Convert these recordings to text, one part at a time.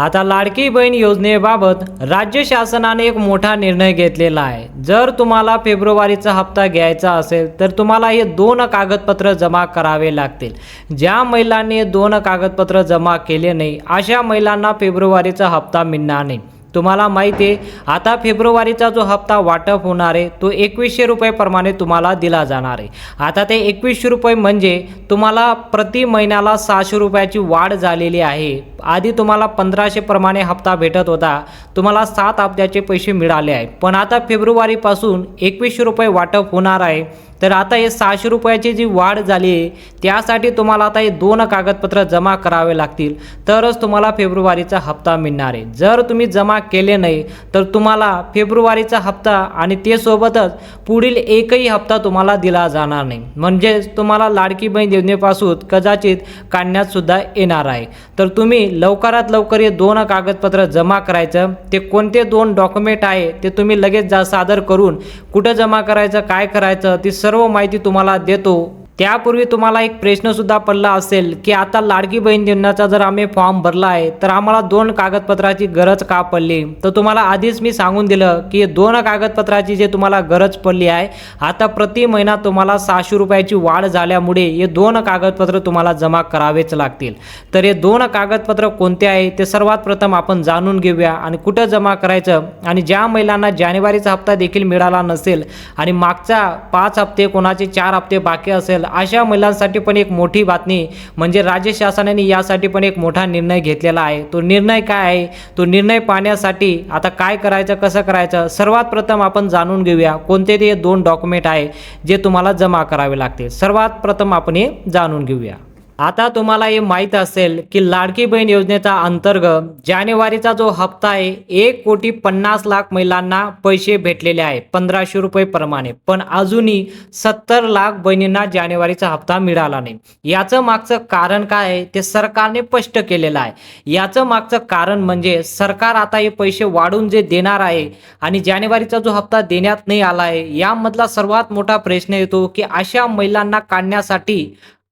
आता लाडकी बहीण योजनेबाबत राज्य शासनाने एक मोठा निर्णय घेतलेला आहे. जर तुम्हाला फेब्रुवारीचा हप्ता घ्यायचा असेल तर तुम्हाला हे दोन कागदपत्र जमा करावे लागतील. ज्या महिलांनी दोन कागदपत्र जमा केले नाही अशा महिलांना फेब्रुवारीचा हप्ता मिळणार नाही. तुम्हाला माहिती आहे आता फेब्रुवारीचा जो हप्ता वाटप होणार आहे तो एकवीसशे रुपयेप्रमाणे तुम्हाला दिला जाणार आहे. आता ते एकवीसशे रुपये म्हणजे तुम्हाला प्रति महिन्याला सहाशे रुपयाची वाढ झालेली आहे. आधी तुम्हाला पंधराशेप्रमाणे हप्ता भेटत होता तुम्हाला सात हप्त्याचे पैसे मिळाले आहे. पण आता फेब्रुवारीपासून एकवीसशे रुपये वाटप होणार आहे. तर आता हे सहाशे रुपयाची जी वाढ झाली आहे त्यासाठी तुम्हाला आता हे दोन कागदपत्र जमा करावे लागतील. तरच तुम्हाला फेब्रुवारीचा हप्ता मिळणार आहे. जर तुम्ही जमा केले नाही तर तुम्हाला फेब्रुवारीचा हप्ता आणि ते सोबतच पुढील एकही हप्ता तुम्हाला दिला जाणार नाही. म्हणजेच तुम्हाला लाडकी बहीण योजनेपासून कदाचित काढण्यातसुद्धा येणार आहे. तर तुम्ही लवकरात लवकर हे दोन कागदपत्र जमा करायचं. ते कोणते दोन डॉक्युमेंट आहे ते तुम्ही लगेच जा सादर करून कुठं जमा करायचं काय करायचं ती सर्व सर्व माहिती तुम्हाला देतो. त्यापूर्वी तुम्हाला एक प्रश्नसुद्धा पडला असेल की आता लाडकी बहीण योजनेचा जर आम्ही फॉर्म भरला आहे तर आम्हाला दोन कागदपत्राची गरज का पडली? तर तुम्हाला आधीच मी सांगून दिलं की दोन कागदपत्राची जे तुम्हाला गरज पडली आहे आता प्रति महिना तुम्हाला सहाशे रुपयाची वाढ झाल्यामुळे हे दोन कागदपत्र तुम्हाला जमा करावेच लागतील. तर हे दोन कागदपत्र कोणते आहे ते सर्वात प्रथम आपण जाणून घेऊया आणि कुठं जमा करायचं आणि ज्या महिलांना जानेवारीचा हप्ता देखील मिळाला नसेल आणि मागचा पाच हप्ते कोणाचे चार हप्ते बाकी असेल अशा महिलांसाठी पण एक मोठी बातमी म्हणजे राज्य शासनाने यासाठी पण एक मोठा निर्णय घेतलेला आहे. तो निर्णय काय आहे? तो निर्णय पाहण्यासाठी आता काय करायचं कसं करायचं? सर्वात प्रथम आपण जाणून घेऊया कोणते ते दोन डॉक्युमेंट आहे जे तुम्हाला जमा करावे लागतील. सर्वात प्रथम आपण हे जाणून घेऊया. आता तुम्हाला हे माहीत असेल की लाडकी बहीण योजनेचा अंतर्गत जानेवारीचा जो हप्ता आहे एक कोटी पन्नास लाख महिलांना पैसे भेटलेले आहे पंधराशे रुपये प्रमाणे. पण अजूनही सत्तर लाख बहिणींना जानेवारीचा हप्ता मिळाला नाही. याचं मागचं कारण काय आहे ते सरकारने स्पष्ट केलेलं आहे. याचं मागचं कारण म्हणजे सरकार आता हे पैसे वाढून जे देणार आहे आणि जानेवारीचा जो हप्ता देण्यात नाही आला आहे यामधला सर्वात मोठा प्रश्न येतो की अशा महिलांना काढण्यासाठी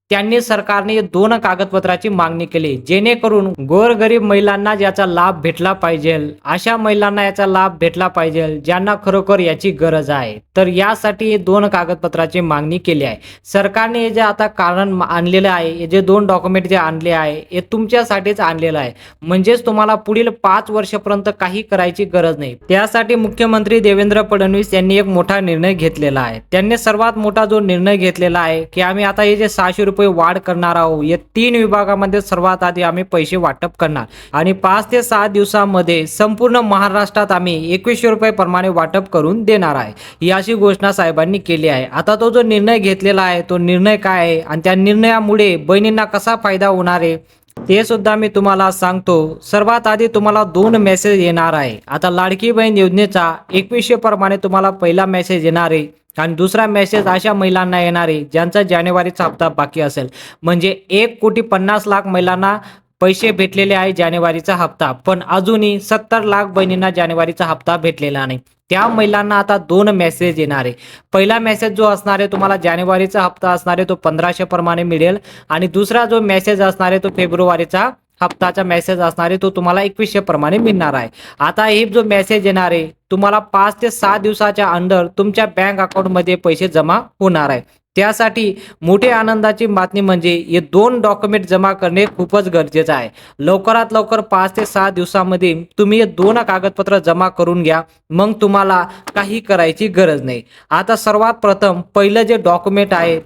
त्यांनी सरकारने दोन कागदपत्राची मागणी केली. जेणेकरून गोरगरीब महिलांना याचा लाभ भेटला पाहिजे. अशा महिलांना याचा लाभ भेटला पाहिजे ज्यांना खरोखर याची गरज आहे. तर यासाठी हे दोन कागदपत्राची मागणी केली आहे. सरकारने हे जे आता कारण आणलेलं आहे हे जे दोन डॉक्युमेंट जे आणले आहे हे तुमच्यासाठीच आणलेलं आहे. म्हणजेच तुम्हाला पुढील पाच वर्षापर्यंत काही करायची गरज नाही. त्यासाठी मुख्यमंत्री देवेंद्र फडणवीस यांनी एक मोठा निर्णय घेतलेला आहे. त्यांनी सर्वात मोठा जो निर्णय घेतलेला आहे की आम्ही आता हे जे सहाशे रुपये वाढ करणार आहोत. या तीन विभागामध्ये सर्वात आधी आम्ही पैसे वाटप करणार. आणि पाच ते सहा दिवसामध्ये संपूर्ण महाराष्ट्रात आम्ही एकवीसशे रुपये प्रमाणे वाटप करून देणार आहे. ही अशी घोषणा साहेबांनी केली आहे. आता तो जो निर्णय घेतलेला आहे तो निर्णय काय आहे? आणि त्या निर्णयामुळे बहिणींना कसा फायदा होणार आहे? ते सुद्धा मी तुम्हाला सांगतो. सर्वात आधी तुम्हाला दोन मेसेज येणार आहे. आता लाडकी बहीण योजनेचा एकवीसशे प्रमाणे तुम्हाला पहिला मेसेज येणार आहे. आणि दुसरा मेसेज अशा महिलांना येणार आहे ज्यांचा जानेवारीचा हप्ता बाकी असेल. म्हणजे एक कोटी पन्नास लाख महिलांना पैसे भेटलेले आहे जानेवारीचा हप्ता. पण अजूनही सत्तर लाख बहिणींना जानेवारीचा हप्ता भेटलेला नाही. त्या महिलांना आता दोन मेसेज येणार आहे. पहिला मेसेज जो असणार आहे तुम्हाला जानेवारीचा हप्ता असणार आहे तो पंधराशे प्रमाणे मिळेल. आणि दुसरा जो मेसेज असणार आहे तो फेब्रुवारीचा हप्ताचा मेसेज असणार आहे तो तुम्हाला एकवीसशे प्रमाणे मिळणार आहे. आता हे जो मेसेज येणार आहे तुम्हाला पाच ते सहा दिवसाच्या अंदर तुमच्या बँक अकाउंटमध्ये पैसे जमा होणार आहे. त्यासाठी मोठे आनंदाची बातमी म्हणजे हे दोन डॉक्युमेंट जमा करणे खूपच गरजेचं आहे. लवकरात लवकर पाच ते सहा दिवसामध्ये तुम्ही हे दोन कागदपत्र जमा करून घ्या. मग तुम्हाला काही करायची गरज नाही. आता सर्वात प्रथम पहिलं जे डॉक्युमेंट आहे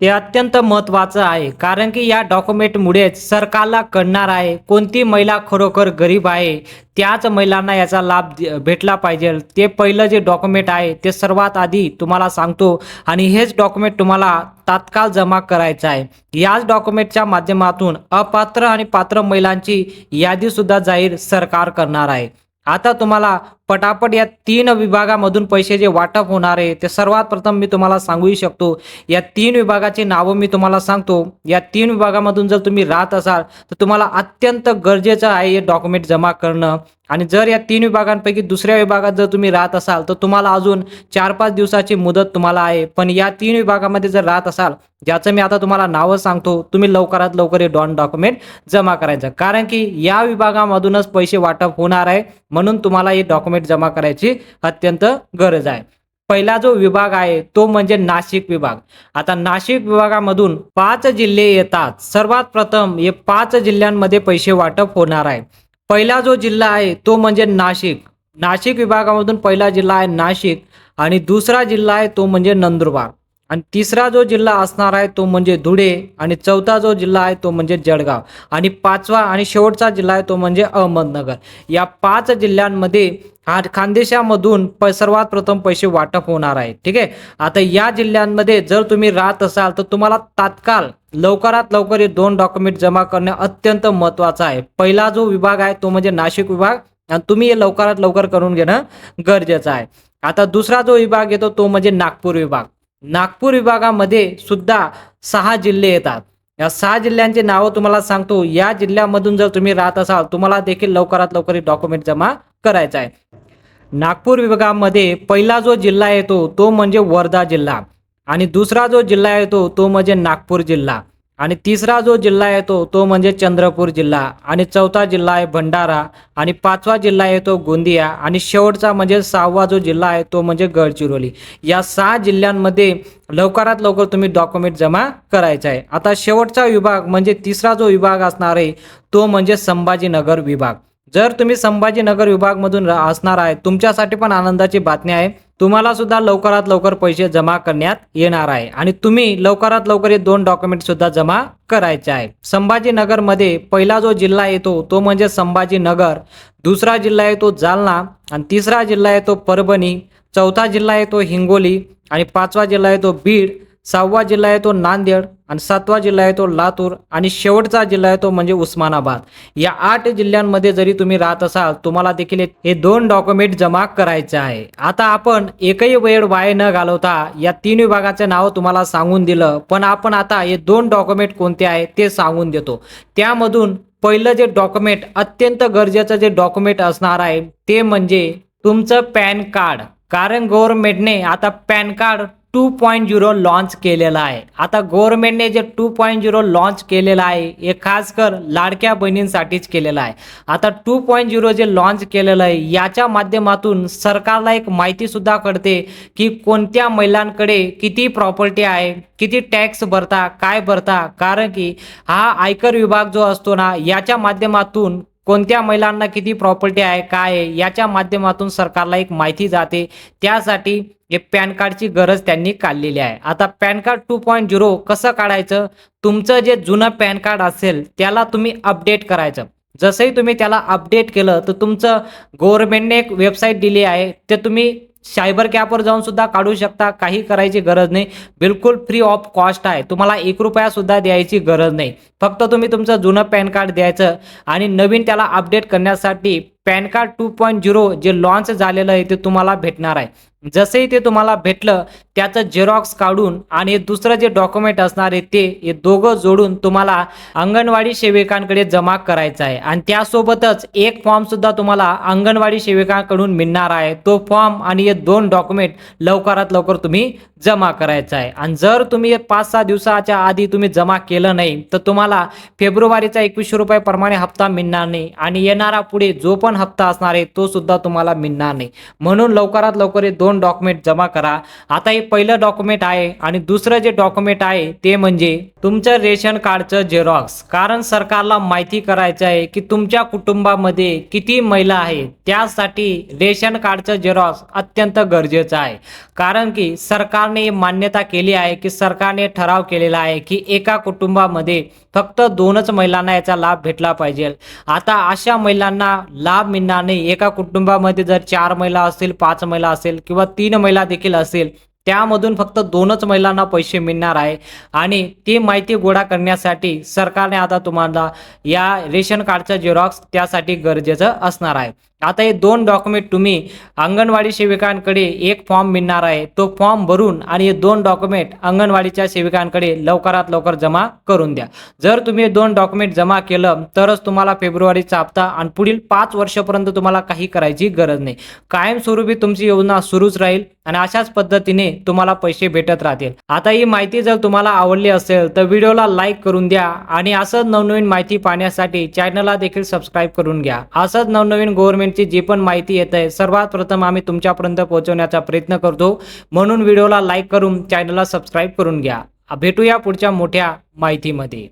ते अत्यंत महत्त्वाचं आहे कारण की या डॉक्युमेंटमुळेच सरकारला कळणार आहे कोणती महिला खरोखर गरीब आहे त्याच महिलांना याचा लाभ दे- भेटला पाहिजे. ते पहिलं जे डॉक्युमेंट आहे ते सर्वात आधी तुम्हाला सांगतो आणि हेच डॉक्युमेंट तुम्हाला तात्काळ जमा करायचं आहे. याच डॉक्युमेंटच्या माध्यमातून अपात्र आणि पात्र महिलांची यादीसुद्धा जाहीर सरकार करणार आहे. आता तुम्हाला पटापट या तीन विभागामधून पैसे जे वाटप होणार आहे ते सर्वात प्रथम मी तुम्हाला सांगूही शकतो. या तीन विभागाची नावं मी तुम्हाला सांगतो. या तीन विभागामधून जर तुम्ही राहत असाल तर तुम्हाला अत्यंत गरजेचं आहे हे डॉक्युमेंट जमा करणं. आणि जर या तीन विभागांपैकी दुसऱ्या विभागात जर तुम्ही राहत असाल तर तुम्हाला अजून चार पाच दिवसाची मुदत तुम्हाला आहे. पण या तीन विभागामध्ये जर राहत असाल ज्याचं मी आता तुम्हाला नावं सांगतो तुम्ही लवकरात लवकर हे डॉन डॉक्युमेंट जमा करायचं. कारण की या विभागामधूनच पैसे वाटप होणार आहे म्हणून तुम्हाला हे डॉक्युमेंट जमा करायची अत्यंत गरज आहे. पहिला जो विभाग आहे तो म्हणजे नाशिक विभाग. आता नाशिक विभागामधून पाच जिल्हे येतात. सर्वात प्रथम हे पाच जिल्ह्यांमध्ये पैसे वाटप होणार आहे. पहिला जो जिल्हा आहे तो म्हणजे नाशिक. नाशिक विभागामधून पहिला जिल्हा आहे नाशिक आणि दुसरा जिल्हा आहे तो म्हणजे नंदुरबार. आणि तिसरा जो जिल्हा असणार आहे तो म्हणजे धुळे आणि चौथा जो जिल्हा आहे तो म्हणजे जळगाव. आणि पाचवा आणि शेवटचा जिल्हा आहे तो म्हणजे अहमदनगर. या पाच जिल्ह्यांमध्ये हा खानदेशामधून प सर्वात प्रथम पैसे वाटप होणार आहे ठीक आहे? आता या जिल्ह्यांमध्ये जर तुम्ही राहत असाल तर तुम्हाला तात्काळ लवकरात लवकर हे दोन डॉक्युमेंट जमा करणे अत्यंत महत्त्वाचं आहे. पहिला जो विभाग आहे तो म्हणजे नाशिक विभाग आणि तुम्ही हे लवकरात लवकर करून घेणं गरजेचं आहे. आता दुसरा जो विभाग येतो तो म्हणजे नागपूर विभाग. नागपूर विभागामध्ये सुद्धा सहा जिल्हे येतात. या सहा जिल्ह्यांची नावं तुम्हाला सांगतो. या जिल्ह्यामधून जर तुम्ही राहत असाल तुम्हाला देखील लवकरात लवकर हे डॉक्युमेंट जमा करायचं आहे. नागपूर विभागामध्ये पहिला जो जिल्हा येतो तो म्हणजे वर्धा जिल्हा. आणि दुसरा जो जिल्हा येतो तो म्हणजे नागपूर जिल्हा. आणि तिसरा जो जिल्हा येतो तो म्हणजे चंद्रपूर जिल्हा. आणि चौथा जिल्हा आहे भंडारा. आणि पाचवा जिल्हा येतो गोंदिया. आणि शेवटचा म्हणजे सहावा जो जिल्हा आहे तो म्हणजे गडचिरोली. या सहा जिल्ह्यांमध्ये लवकरात लवकर तुम्ही डॉक्युमेंट जमा करायचा आहे. आता शेवटचा विभाग म्हणजे तिसरा जो विभाग असणार आहे तो म्हणजे संभाजीनगर विभाग. जर तुम्ही संभाजीनगर विभागमधून रा- असणार आहे तुमच्यासाठी पण आनंदाची बातमी आहे. तुम्हाला सुद्धा लवकरात लवकर पैसे जमा करण्यात येणार आहे. आणि तुम्ही लवकरात लवकर हे दोन डॉक्युमेंट सुद्धा जमा करायचे आहे. संभाजीनगरमध्ये पहिला जो जिल्हा येतो तो म्हणजे संभाजीनगर. दुसरा जिल्हा येतो जालना. आणि तिसरा जिल्हा येतो परभणी. चौथा जिल्हा येतो हिंगोली. आणि पाचवा जिल्हा येतो बीड. सहावा जिल्हा आहे तो नांदेड आणि सातवा जिल्हा आहे तो लातूर आणि शेवटचा जिल्हा आहे तो म्हणजे उस्मानाबाद. या आठ जिल्ह्यांमध्ये जरी तुम्ही राहत असाल तुम्हाला देखील हे- हे दोन डॉक्युमेंट जमा करायचे आहे. आता आपण एकही वेळ वाय न घालवता या तीन विभागाचं नाव तुम्हाला सांगून दिलं पण आपण आता हे दोन डॉक्युमेंट कोणते आहे ते सांगून देतो. त्यामधून पहिलं जे डॉक्युमेंट अत्यंत गरजेचं जे डॉक्युमेंट असणार आहे ते म्हणजे तुमचं पॅन कार्ड. कारण गव्हर्नमेंटने आता PAN card two point zero launch केलेला आहे. आता गव्हर्नमेंटने जे टू पॉईंट झिरो लॉन्च केलेलं आहे हे खास कर लाडक्या बहिणींसाठीच केलेलं आहे. आता टू पॉईंट झिरो जे लॉन्च केलेलं आहे याच्या माध्यमातून सरकारला एक माहितीसुद्धा कळते की कोणत्या महिलांकडे किती प्रॉपर्टी आहे किती टॅक्स भरता काय भरता कारण की हा आयकर विभाग जो असतो ना याच्या माध्यमातून कोणत्या महिलांना किती प्रॉपर्टी आहे काय आहे याच्या माध्यमातून सरकारला एक माहिती जाते. त्यासाठी हे पॅन कार्डची गरज त्यांनी काढलेली आहे. आता PAN card two point zero कसं काढायचं? तुमचं जे जुनं पॅन कार्ड असेल त्याला तुम्ही अपडेट करायचं. जसंही तुम्ही त्याला अपडेट केलं तर तुमचं गव्हर्नमेंटने एक वेबसाईट दिली आहे. ते तुम्ही सायबर कॅपवर जाऊन सुद्धा काढू शकता काही करायची गरज नाही. बिलकुल फ्री ऑफ कॉस्ट आहे. तुम्हाला एक रुपया सुद्धा द्यायची गरज नाही. फक्त तुम्ही तुमचं जुनं पॅन कार्ड द्यायचं आणि नवीन त्याला अपडेट करण्यासाठी PAN card two point zero जे लॉन्च झालेलं आहे ते तुम्हाला भेटणार आहे. जसंही ते तुम्हाला भेटलं त्याचं झेरॉक्स काढून आणि हे दुसरं जे डॉक्युमेंट असणार आहे ते हे दोघं जोडून तुम्हाला अंगणवाडी सेविकांकडे जमा करायचं आहे. आणि त्यासोबतच एक फॉर्म सुद्धा तुम्हाला अंगणवाडी सेविकांकडून मिळणार आहे. तो फॉर्म आणि हे दोन डॉक्युमेंट लवकरात लवकर तुम्ही जमा करायचं आहे. आणि जर तुम्ही पाच सहा दिवसाच्या आधी तुम्ही जमा केलं नाही तर तुम्हाला फेब्रुवारीचा एकवीसशे रुपये प्रमाणे हप्ता मिळणार नाही. आणि येणारा पुढे जो पण हप्ता असणार आहे तो सुद्धा तुम्हाला मिळणार नाही. म्हणून लवकरात लवकर हे दोन डॉक्युमेंट जमा करा. आता हे पहिलं डॉक्युमेंट आहे आणि दुसरं जे डॉक्युमेंट आहे ते म्हणजे तुमचं रेशन कार्डचं झेरॉक्स कारण सरकारला माहिती करायचं आहे की तुमच्या कुटुंबामध्ये किती महिला आहेत त्यासाठी रेशन कार्डचं झेरॉक्स अत्यंत गरजेचं आहे. कारण की सरकारने मान्यता केली आहे की सरकारने ठराव केलेला आहे की एका कुटुंबामध्ये फक्त दोनच महिलांना याचा लाभ भेटला पाहिजे. आता अशा महिलांना लाभ मिळणार नाही. एका कुटुंबामध्ये जर चार महिला असेल पाच महिला असेल किंवा तीन महिला देखील असेल त्यामधून फक्त दोनच महिलांना पैसे मिळणार आहे. आणि ती माहिती गोळा करण्यासाठी सरकारने आता तुम्हाला या रेशन कार्डचा झेरॉक्स त्यासाठी गरजेचं असणार आहे. आता हे दोन डॉक्युमेंट तुम्ही अंगणवाडी सेविकांकडे एक फॉर्म मिळणार आहे. तो फॉर्म भरून आणि हे दोन डॉक्युमेंट अंगणवाडीच्या सेविकांकडे लवकरात लवकर जमा करून द्या. जर तुम्ही हे दोन डॉक्युमेंट जमा केलं तरच तुम्हाला फेब्रुवारीचा हप्ता आणि पुढील पाच वर्षापर्यंत तुम्हाला काही करायची गरज नाही. कायमस्वरूपी तुमची योजना सुरूच राहील आणि अशाच पद्धतीने तुम्हाला पैसे भेटत राहतील. आता ही माहिती जर तुम्हाला आवडली असेल तर व्हिडिओला लाईक करून द्या आणि असंच नवनवीन माहिती पाहण्यासाठी चॅनलला देखील सबस्क्राईब करून घ्या. असंच नवनवीन इव्हेंटची जी पण माहिती येत आहे सर्वात प्रथम आम्ही तुमच्यापर्यंत पोहोचवण्याचा प्रयत्न करतो. म्हणून व्हिडिओला लाईक करून चॅनलला सबस्क्राईब करून घ्या. भेटूया पुढच्या मोठ्या माहितीमध्ये.